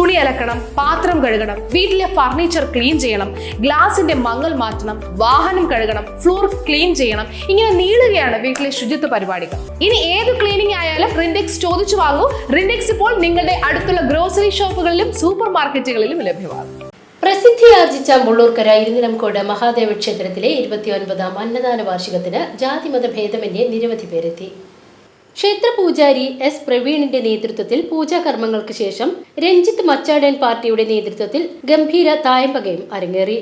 തുണി അലക്കണം പാത്രം കഴുകണം വീട്ടിലെ ഫർണിച്ചർ ക്ലീൻ ചെയ്യണം ഗ്ലാസിന്റെ മങ്ങൽ മാറ്റണം വാഹനം കഴുകണം ഫ്ലോർ ക്ലീൻ ചെയ്യണം. ഇങ്ങനെ നീളുകയാണ് വീട്ടിലെ ശുചിത്വ പരിപാടികൾ. ഇനി ഏത് ക്ലീനിങ് ആയാലും റിൻഡെക്സ് ചോദിച്ചു വാങ്ങൂ. റിൻഡെക്സ് ഇപ്പോൾ നിങ്ങളുടെ അടുത്തുള്ള ഗ്രോസറി ഷോപ്പുകളിലും സൂപ്പർ മാർക്കറ്റുകളിലും ലഭ്യമാണ്. പ്രസിദ്ധിയാർജിച്ച മുള്ളൂർക്കര ഇരുനിലംകോട് മഹാദേവ ക്ഷേത്രത്തിലെ ഇരുപത്തിയൊൻപതാം അന്നദാന വാർഷികത്തിന് ജാതിമത ഭേദമന്യേ നിരവധി പേരെത്തി. ക്ഷേത്ര പൂജാരി എസ് പ്രവീണിന്റെ നേതൃത്വത്തിൽ പൂജാകർമ്മങ്ങൾക്ക് ശേഷം രഞ്ജിത്ത് മച്ചാടൻ പാർട്ടിയുടെ നേതൃത്വത്തിൽ ഗംഭീര തായമ്പകയും അരങ്ങേറി.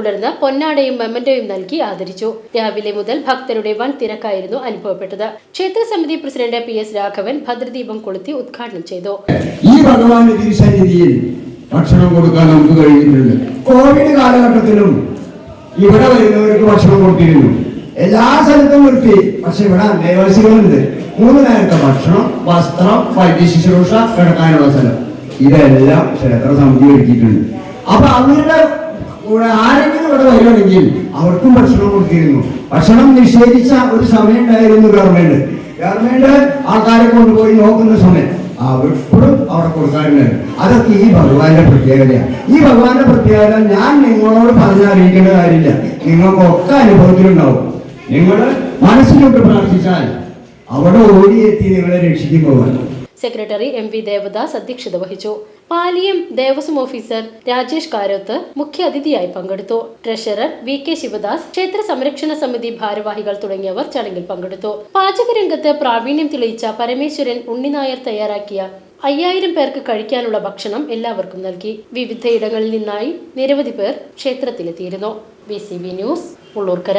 തുടർന്ന് പൊന്നാടയും മെമ്മന്റോയും നൽകി ആദരിച്ചു. രാവിലെ മുതൽ ഭക്തരുടെ വൻ തിരക്കായിരുന്നു അനുഭവപ്പെട്ടത്. ക്ഷേത്ര സമിതി പ്രസിഡന്റ് പി എസ് രാഘവൻ ഭദ്രദീപം കൊളുത്തി ഉദ്ഘാടനം ചെയ്തു. ഈ ഭക്ഷണം കൊടുക്കാൻ നമുക്ക് കഴിയുന്നുണ്ട്. കോവിഡ് കാലഘട്ടത്തിലും ഇവിടെ വരുന്നവർക്ക് ഭക്ഷണം കൊടുത്തിരുന്നു. എല്ലാ സ്ഥലത്തും നിർത്തി പക്ഷെ ഇവിടെ അന്തേവാസികളുണ്ട്. മൂന്ന് നേരത്തെ ഭക്ഷണം വസ്ത്രം വൈദ്യ ശുശ്രൂഷ കിടക്കാനുള്ള സ്ഥലം. ഇതെല്ലാം ക്ഷേത്ര സമിതി ഒരുക്കിയിട്ടുണ്ട്. അപ്പൊ അവരുടെ കൂടെ ആരെങ്കിലും ഇവിടെ വരുവാണെങ്കിൽ അവർക്കും ഭക്ഷണം കൊടുത്തിരുന്നു. ഭക്ഷണം നിഷേധിച്ച ഒരു സമയം ഉണ്ടായിരുന്നു ഗവൺമെന്റ്. ഗവൺമെന്റ് ആൾക്കാരെ കൊണ്ടുപോയി നോക്കുന്ന സമയം. അവർക്കും അവിടെ കൊടുക്കാറുണ്ട്. അതൊക്കെ ഈ ഭഗവാന്റെ പ്രത്യേകതയാണ് ഈ ഭഗവാന്റെ പ്രത്യേകത ഞാൻ നിങ്ങളോട് പറഞ്ഞറിയിക്കേണ്ട കാര്യമില്ല. നിങ്ങൾക്കൊക്കെ അനുഭവത്തിലുണ്ടാവും. നിങ്ങൾ മനസ്സിലോട്ട് പ്രാർത്ഥിച്ചാൽ അവിടെ ഓടിയെത്തി നിങ്ങളെ രക്ഷിക്കും ഭഗവാൻ സെക്രട്ടറി എം വി ദേവദാസ് അധ്യക്ഷത വഹിച്ചു. പാലിയം ദേവസ്വം ഓഫീസർ രാജേഷ് കാരോത്ത് മുഖ്യ അതിഥിയായി പങ്കെടുത്തു. ട്രഷറർ വി കെ ശിവദാസ് ക്ഷേത്ര സംരക്ഷണ സമിതി ഭാരവാഹികൾ തുടങ്ങിയവർ ചടങ്ങിൽ പങ്കെടുത്തു. പാചകരംഗത്ത് പ്രാവീണ്യം തെളിയിച്ച പരമേശ്വരൻ ഉണ്ണിനായർ തയ്യാറാക്കിയ അയ്യായിരം പേർക്ക് കഴിക്കാനുള്ള ഭക്ഷണം എല്ലാവർക്കും നൽകി. വിവിധയിടങ്ങളിൽ നിന്നായി നിരവധി പേർ ക്ഷേത്രത്തിലെത്തിയിരുന്നു. B C B news Ulloorkara.